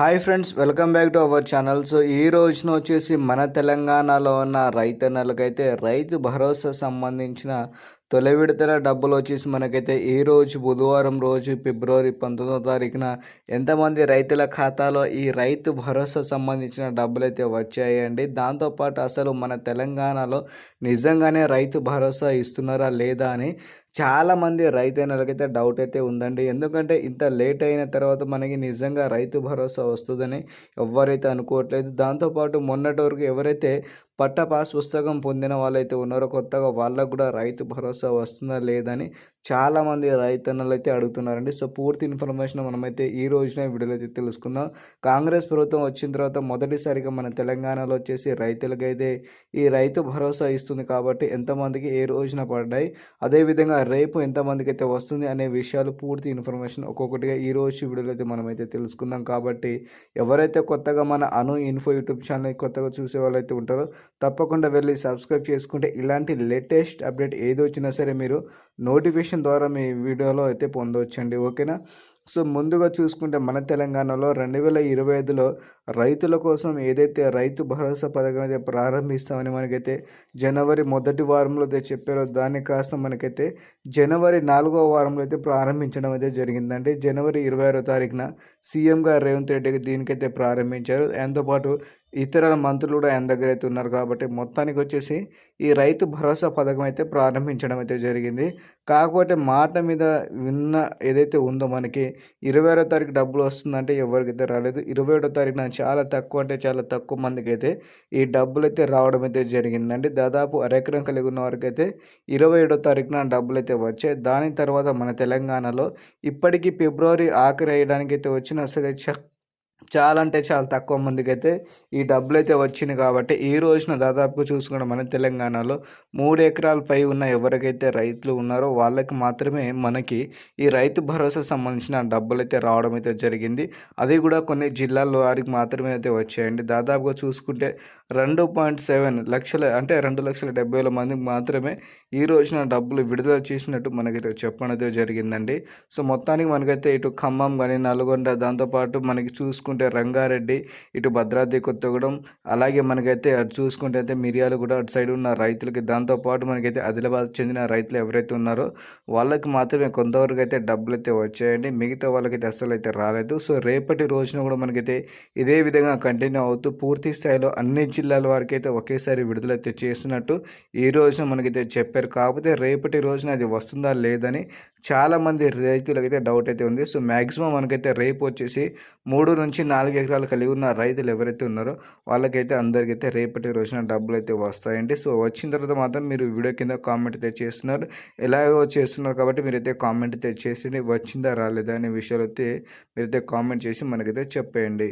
Hi friends welcome back to our channel. So ఈ రోజున వచ్చేసి మన తెలంగాణలో ఉన్న రైతన్నలకైతే రైతు భరోసా సంబంధించిన తొలి విడతల డబ్బులు వచ్చేసి మనకైతే ఈ రోజు బుధవారం రోజు ఫిబ్రవరి పంతొమ్మిదో తారీఖున ఎంతమంది రైతుల ఖాతాలో ఈ రైతు భరోసా సంబంధించిన డబ్బులు అయితే వచ్చాయండి దాంతోపాటు అసలు మన తెలంగాణలో నిజంగానే రైతు భరోసా ఇస్తున్నారా లేదా అని చాలామంది రైతైనలకైతే డౌట్ అయితే ఉందండి. ఎందుకంటే ఇంత లేట్ అయిన తర్వాత మనకి నిజంగా రైతు భరోసా వస్తుందని ఎవరైతే అనుకోవట్లేదు. దాంతోపాటు మొన్నటి వరకు ఎవరైతే పట్ట పాస్ పుస్తకం పొందిన వాళ్ళైతే ఉన్నారో. కొత్తగా వాళ్ళకు కూడా రైతు భరోసా వస్తుందా లేదని చాలామంది రైతన్నలు అయితే అడుగుతున్నారండి. సో పూర్తి ఇన్ఫర్మేషన్ మనమైతే ఈ రోజున వీడియోలో అయితే తెలుసుకుందాం. కాంగ్రెస్ ప్రభుత్వం వచ్చిన తర్వాత మొదటిసారిగా మన తెలంగాణలో వచ్చేసి రైతులకైతే ఈ రైతు భరోసా ఇస్తుంది కాబట్టి ఎంతమందికి ఏ రోజున పడ్డాయి అదేవిధంగా రేపు ఎంతమందికి అయితే వస్తుంది అనే విషయాలు పూర్తి ఇన్ఫర్మేషన్ ఒక్కొక్కటిగా ఈ రోజు వీడియోలో అయితే మనమైతే తెలుసుకుందాం. కాబట్టి ఎవరైతే కొత్తగా మన అను ఇన్ఫో యూట్యూబ్ ఛానల్ కొత్తగా చూసే వాళ్ళైతే ఉంటారో తప్పకుండా వెళ్ళి సబ్స్క్రైబ్ చేసుకుంటే ఇలాంటి లేటెస్ట్ అప్డేట్ ఏది వచ్చినా సరే మీరు నోటిఫికేషన్ ద్వారా మీ వీడియోలో అయితే పొందవచ్చండి ఓకేనా? సో ముందుగా చూసుకుంటే మన తెలంగాణలో రెండు వేల ఇరవై ఐదులో రైతుల కోసం ఏదైతే రైతు భరోసా పథకం అయితే ప్రారంభిస్తామని మనకైతే జనవరి మొదటి వారంలో అయితే చెప్పారో దాన్ని కాస్త మనకైతే జనవరి నాలుగో వారంలో అయితే ప్రారంభించడం అయితే జరిగిందండి. జనవరి ఇరవై ఆరో తారీఖున సీఎంగా రేవంత్ రెడ్డికి దీనికైతే ప్రారంభించారు. దాంతోపాటు ఇతర మంత్రులు కూడా ఆయన దగ్గర అయితే ఉన్నారు కాబట్టి మొత్తానికి వచ్చేసి ఈ రైతు భరోసా పథకం అయితే ప్రారంభించడం అయితే జరిగింది. కాకపోతే మాట మీద విన్న ఏదైతే ఉందో మనకి ఇరవై ఆరో తారీఖు డబ్బులు వస్తుందంటే ఎవరికైతే రాలేదు. ఇరవై ఏడో తారీఖున చాలా తక్కువ అంటే చాలా తక్కువ మందికి అయితే ఈ డబ్బులు అయితే రావడం అయితే జరిగిందండి. దాదాపు అరెకరం కలిగి ఉన్న వారికి అయితే ఇరవై ఏడో తారీఖున డబ్బులు అయితే వచ్చాయి. దాని తర్వాత మన తెలంగాణలో ఇప్పటికీ ఫిబ్రవరి ఆఖరి వేయడానికి అయితే వచ్చిన అసలు చాలా అంటే చాలా తక్కువ మందికి అయితే ఈ డబ్బులు అయితే వచ్చింది కాబట్టి ఈ రోజున దాదాపుగా చూసుకుంటే మన తెలంగాణలో మూడు ఎకరాల పై ఉన్న ఎవరికైతే రైతులు ఉన్నారో వాళ్ళకి మాత్రమే మనకి ఈ రైతు భరోసా సంబంధించిన డబ్బులు అయితే రావడం అయితే జరిగింది. అది కూడా కొన్ని జిల్లాల్లో వారికి మాత్రమే అయితే వచ్చాయండి. దాదాపుగా చూసుకుంటే రెండు పాయింట్ సెవెన్ లక్షల అంటే రెండు లక్షల డెబ్బై వేల మందికి మాత్రమే ఈ రోజున డబ్బులు విడుదల చేసినట్టు మనకైతే చెప్పడం అయితే జరిగిందండి. సో మొత్తానికి మనకైతే ఇటు ఖమ్మం కానీ నల్గొండ దాంతోపాటు మనకి చూసుకుంటే చూసుకుంటే రంగారెడ్డి ఇటు భద్రాద్రి కొత్తగూడెం. అలాగే మనకైతే అటు చూసుకుంటే అయితే మిరియాలు కూడా అటు సైడ్ ఉన్న రైతులకి దాంతోపాటు మనకైతే ఆదిలాబాద్ చెందిన రైతులు ఎవరైతే ఉన్నారో వాళ్ళకి మాత్రమే కొంతవరకు అయితే డబ్బులు అయితే వచ్చాయండి. మిగతా వాళ్ళకైతే అస్సలు అయితే రాలేదు. సో రేపటి రోజున కూడా మనకైతే ఇదే విధంగా కంటిన్యూ అవుతూ పూర్తి స్థాయిలో అన్ని జిల్లాల వారికి అయితే ఒకేసారి విడుదలైతే చేసినట్టు ఈ రోజున మనకైతే చెప్పారు. కాకపోతే రేపటి రోజున అది వస్తుందా లేదని చాలామంది రైతులకైతే డౌట్ అయితే ఉంది. సో మ్యాక్సిమం మనకైతే రేపు వచ్చేసి మూడు నుంచి నుంచి నాలుగు ఎకరాలు కలిగి ఉన్న రైతులు ఎవరైతే ఉన్నారో వాళ్ళకైతే అందరికైతే రేపటి రోజున డబ్బులు అయితే వస్తాయండి. సో వచ్చిన తర్వాత మాత్రం మీరు వీడియో కింద కామెంట్ అయితే చేస్తున్నారు. ఎలాగో చేస్తున్నారు కాబట్టి మీరైతే కామెంట్ అయితే చేసి వచ్చిందా రాలేదా అనే విషయాలు అయితే మీరైతే కామెంట్ చేసి మనకైతే చెప్పేయండి.